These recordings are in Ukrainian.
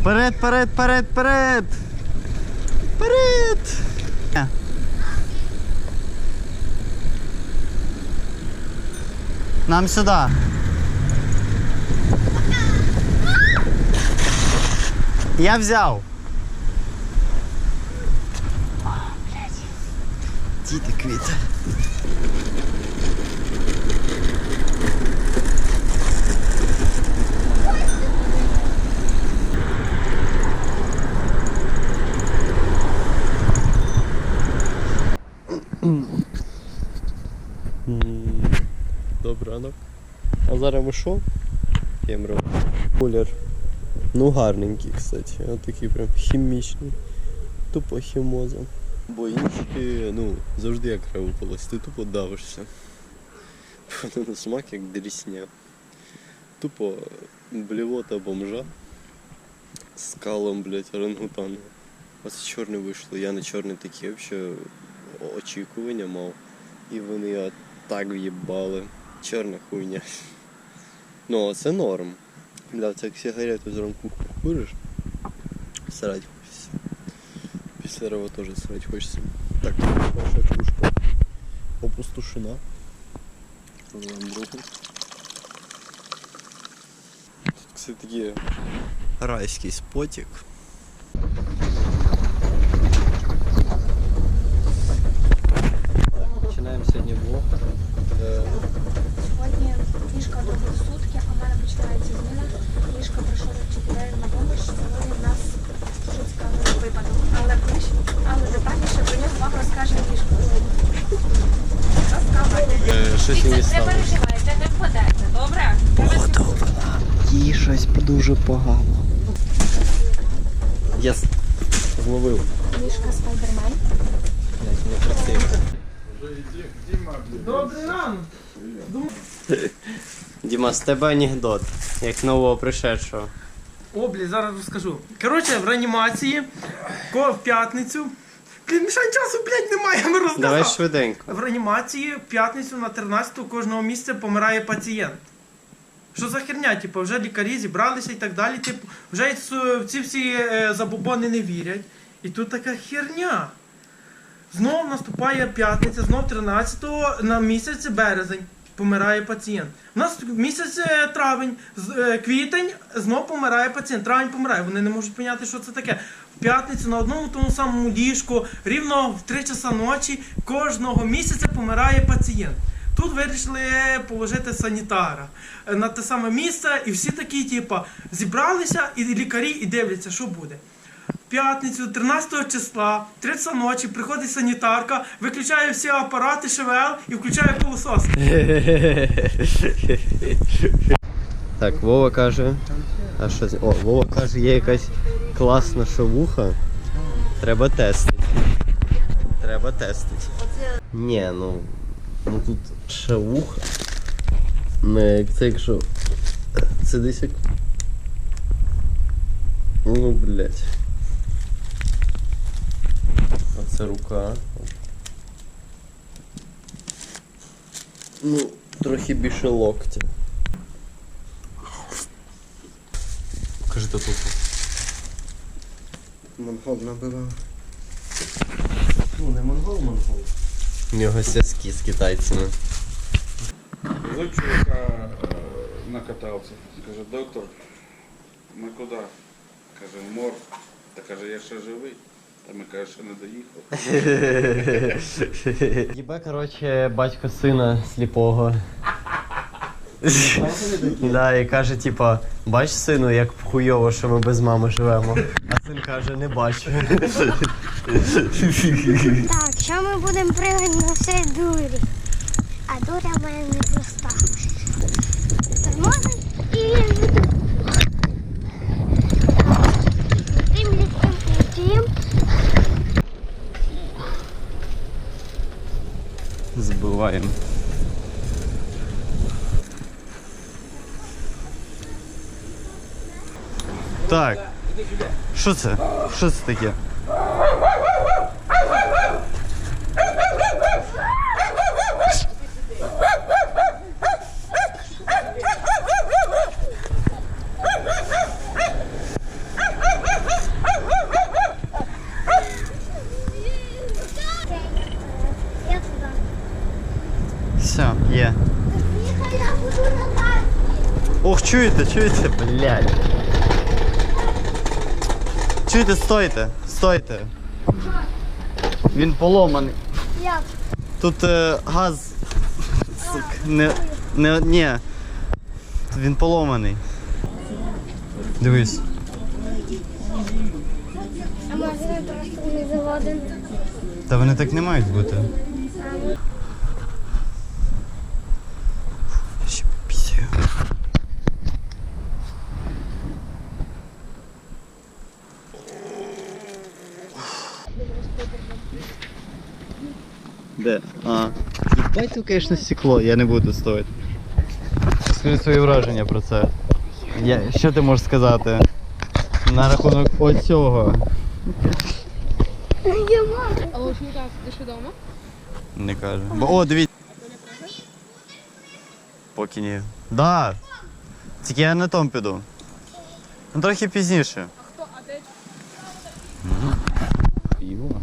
Вперед, вперед, вперед, вперед! Вперед! Нам сюди. Я взяв. Діти квіти. Ранок. А зараз ми що? Кемро. Кулер. Ну гарненький, кстати. От такий прям хімічний. Тупо хімоза. Бо інші, ну, завжди як ревупилось, ти тупо давишся. Вони смак як дрісня. Тупо блівота бомжа з калом, блядь, орангутана. Оце чорне вийшло, я на чорний такі взагалі очікування мав. І вони так в'їбали. Чорна хуйня. Ну, це норм. Бля, це як сигарету зранку куриш. Срать хочеться. Після рава теж срать хочеться. Так, наша кружка опустошена. Пробуємо другу. Тут, кстати, такий райський спотик. Починаємо сьогодні влог. Сутки, а в мене починається зміна. Книжка прийшов вчителя на помощь. Сьогодні в нас дуже цікавий випадок. Але ближче, але детальніше про нього вам розкаже. Розказуйте. е, Щось мені Не стало. переживайте, не впадете, добре? Їй щось дуже погано. Єс. Зловив. Книжка Спайдермен. Блять, не красиво. Діма, з тебе анекдот, як нового пришедшого. О, блін, зараз розкажу. Коротше, в реанімації ко- в п'ятницю. Блін, мішань часу, блядь, немає, ми розказав. Давай швиденько. В реанімації в п'ятницю на 13 кожного місця помирає пацієнт. Що за херня? Типу, вже лікарі зібралися і так далі. Типу, вже в ці всі е, забобони не вірять. І тут така херня. Знов наступає п'ятниця, знов 13-го на місяць березень помирає пацієнт. У нас місяць е, травень, е, квітень, знов помирає пацієнт. Травень помирає. Вони не можуть поняти, що це таке. В п'ятницю на одному тому самому ліжку, рівно в 3 часа ночі кожного місяця помирає пацієнт. Тут вирішили положити санітара е, на те саме місце, і всі такі, типа, зібралися, і лікарі і дивляться, що буде. П'ятницю, 13 числа, 30 ночі, приходить санітарка, виключає всі апарати ШВЛ і включає пилосос. Так, Вова каже. А що? О, Вова каже, є якась класна шавуха. Треба тестити. Треба тестити. Ні, ну. Ну тут шавуха. Не, як це якщо. Це десь як. Ну, блять. Це рука. Ну, трохи більше локтя. Кажи татуху. Монгол набивав. Ну, не монгол, монгол. У нього зв'язки з китайцями. Зовут чувака э, накатався. Каже, доктор, ми куди? Каже, в морг. Та каже, я ще живий. Та ми каже, ще не доїхав. Єбе, короче, батько сина сліпого. Да, і каже, типа, бач сину, як хуйово, що ми без мами живемо. А син каже, не бачу. Так, що ми будемо пригати на все дурі. А дуря в мене не проста. Тормозить і Збиваємо. Так. Що це? Що це таке? Все, є. Ох, чуєте, чуєте, блядь. Чуєте, стойте, стойте. Він поломаний. Як? Тут е, газ. Сука, не. Не. Ні. Він поломаний. Дивись. А може просто не заводимо? Та вони так не мають бути. Де? А. Тут, конечно, стекло, я не буду стоїти. Скажи свої враження про це. Я, що ти можеш сказати? На рахунок оцього. Я можу. А лучника ти що вдома? Не каже. Бо, о, дивіться. Поки ні. Да. Тільки я на том піду. Ну трохи пізніше. А хто? А де? Пиво.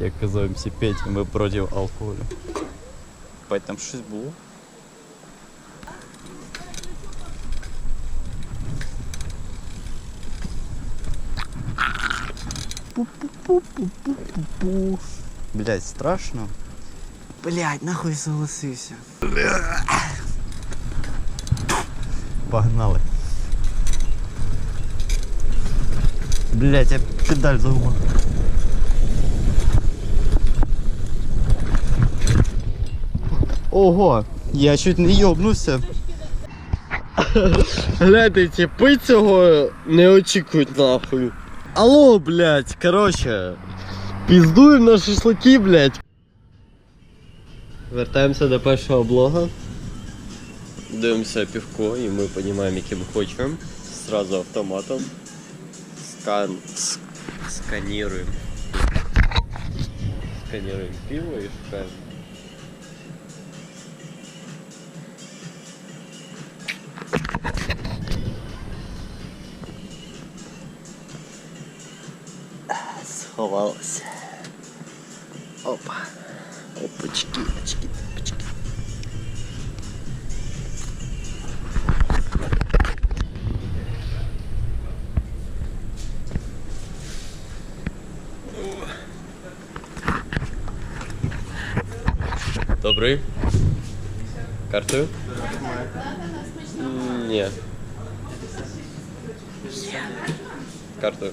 Як казав МС Петя, ми проти алкоголю. Бать, там щось було. Пу-пу-пу-пу-пу-пу-пу. Блять, страшно. Блять, нахуй согласився. Погнали. Блять, я педаль загубив. Ого, я чуть не йобнувся. Гляньте, типи цього не очікують нахуй. Алло, блядь, короче. Піздуємо на шашлики, блядь. Вертаємося до першого блога. Дивимося півко і ми розуміємо, яке ми хочемо. Сразу автоматом. Скан... ск- Сканіруємо. Сканіруємо пиво і шукаємо. сховалась. Опа. Опачки, очки, опачки. Добрый. Карту? Нет. Карту.